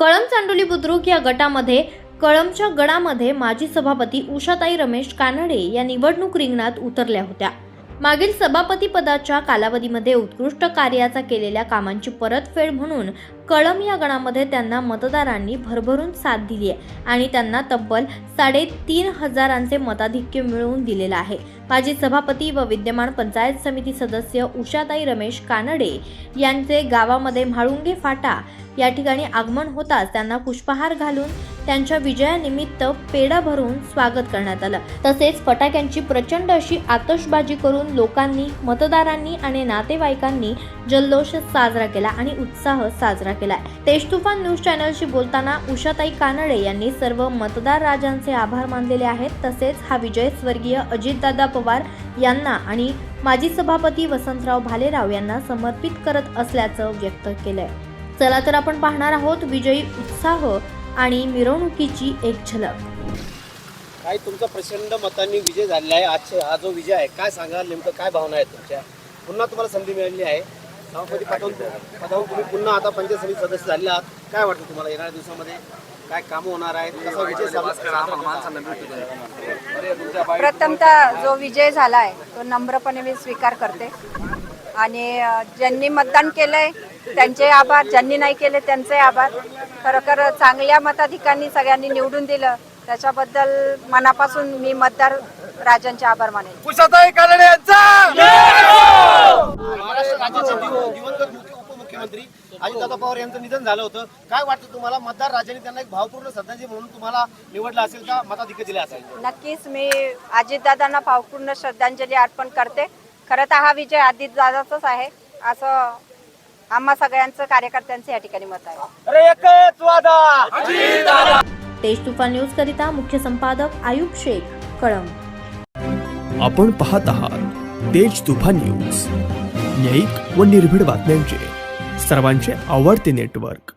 कळम चांडोली बुद्रुक या गटामध्ये कळमच्या गडामध्ये माजी सभापती उषाताई रमेश कानडे या निवडणूक रिंगणात उतरल्या होत्या. मागील सभापती पदाच्या कालावधीमध्ये उत्कृष्ट कार्याचा केलेल्या कामांची परतफेड म्हणून कळम या गणामध्ये त्यांना मतदारांनी भरभरून साथ दिली आहे आणि त्यांना तब्बल साडेतीन हजारांचे मताधिक्य मिळवून दिलेलं आहे. माजी सभापती व विद्यमान पंचायत समिती सदस्य उषाताई रमेश कानडे यांचे गावामध्ये म्हाळुंगे फाटा या ठिकाणी आगमन होताच त्यांना पुष्पहार घालून त्यांच्या विजयानिमित्त पेढा भरून स्वागत करण्यात आलं. तसेच फटाक्यांची प्रचंड अशी आतषबाजी करून लोकांनी मतदारांनी आणि नातेवाईकांनी जल्लोष साजरा केला आणि उत्साह साजरा केला. तेज तुफान न्यूज चॅनलशी बोलताना उषाताई कानडे यांनी सर्व मतदार राजांचे आभार मानलेले आहेत. तसेच हा विजय स्वर्गीय अजितदादा पवार यांना आणि माजी सभापती वसंतराव भालेराव यांना समर्पित करत असल्याचं व्यक्त केलंय. चला तर आपण पाहणार आहोत विजयी उत्साह आणि मिरवणुकीची एक झलक. काय तुमचा प्रचंड मतांनी विजय झालेला आहे? आजचे हा जो विजय आहे काय सांगाल नेमकं? काय भावना आहेत तुमच्या? पुन्हा तुम्हाला संधी मिळाली आहे. सभापती पदावून पदावून तुम्ही पुन्हा आता पंचायत समिती सदस्य झाले आहात. काय वाटतं तुम्हाला येणाऱ्या दिवसामध्ये? काय कामं होणार कसा विजय प्रथमतः जो विजय झाला आहे तो नम्रपणे मी स्वीकार करते. आणि ज्यांनी मतदान केलंय त्यांचे आभार ज्यांनी नाही केले त्यांचे आभार. खरोखर चांगल्या मताधिकांनी सगळ्यांनी निवडून दिलं. त्याच्याबद्दल मनापासून मी मतदार राजांचे आभार मानेन. महाराष्ट्र राज्याचे दिव- दिवंगत मुख्य उपमुख्यमंत्री अजितदादा पवार यांचं निधन झालं होतं. काय वाटतं तुम्हाला? मतदार राजांनी त्यांना एक भावपूर्ण श्रद्धांजली म्हणून तुम्हाला निवडलं असेल का? मताधिक्य दिले असेल. नक्कीच मी अजितदादांना भावपूर्ण श्रद्धांजली अर्पण करते. खरं तर हा विजय अजितदादाचाच आहे. असं आम्हा सगळ्यांचं कार्यकर्त्यांचं या ठिकाणी मत आहे. अरे एकच वादा. तेज तुफान न्यूज करिता मुख्य संपादक आयुब शेख कळम आपण पाहत आहात तेज तुफान न्यूज. न्यायिक व निर्भीड बातम्यांचे. सर्वांचे आवडते नेटवर्क.